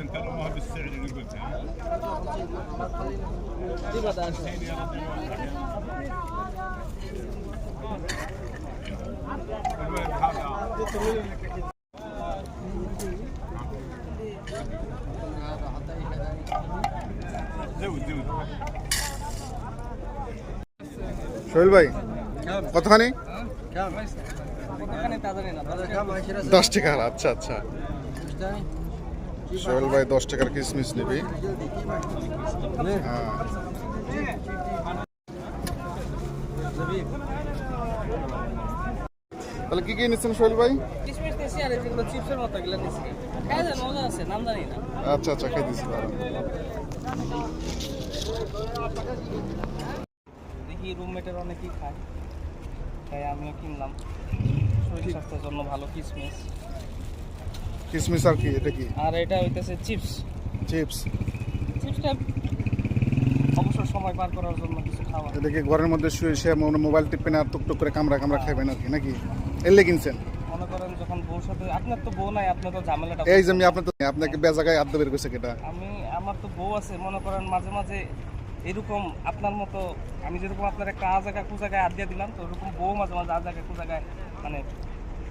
انت رموها بالسعر اللي قلته ها؟ الولد هذا زود زود সোহেল ভাই কতখানি দশ টাকার আচ্ছা আচ্ছা সোহেল ভাই দশ টাকার কিসমিস নিবি। হ্যাঁ। তাহলে কি কি নিচ্ছেন সোহেল ভাই? আচ্ছা আচ্ছা খেয়ে দিচ্ছি। দেখি রুমমেটের অনেকেই খায়। তাই আমিও কিনলাম। শরীর স্বাস্থ্যের জন্য ভালো কিশমিশ কিসমিস আর কি এটা কি? আর এটা হইতেছে চিপস। চিপস। চিপসটা অবসর সময় পার করার জন্য কিছু খাওয়া। এটা কি ঘরের মধ্যে শুয়ে শুয়ে মনে মোবাইল টিপেন আর টুকটুক করে কামড়া কামড়া খাবেন আর কি নাকি? এলে কিনছেন মনে করেন যখন বউর সাথে আপনার তো বউ নাই আপনার তো ঝামেলাটা এই যে আমি আপনার তো আপনাকে বেজাগায় আদ্য বের করছে কেটা। আমি আমার তো বউ আছে মনে করেন মাঝে মাঝে এরকম আপনার মতো আমি যেরকম আপনার একটা আ জায়গা কু জায়গায় আদ দিলাম তো ওরকম বউ মাঝে মাঝে আ জায়গায় কু জায়গায় মানে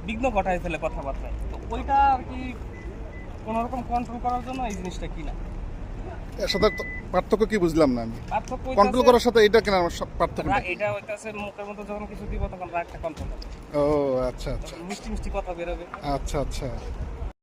বিঘ্ন ঘটায় ফেলে কথাবার্তায়। তো ওইটা আর কি কোনোরকম কন্ট্রোল করার জন্য এই জিনিসটা কিনা এর সাথে পার্থক্য কি বুঝলাম না আমি? পার্থক্য কন্ট্রোল করার সাথে এটা কেন আমার পার্থক্য এটা হইতাছে মুখের মধ্যে যখন কিছু দিব তখন রাগটা কন্ট্রোল ও আচ্ছা আচ্ছা। মিষ্টি মিষ্টি কথা বেরোবে। আচ্ছা আচ্ছা।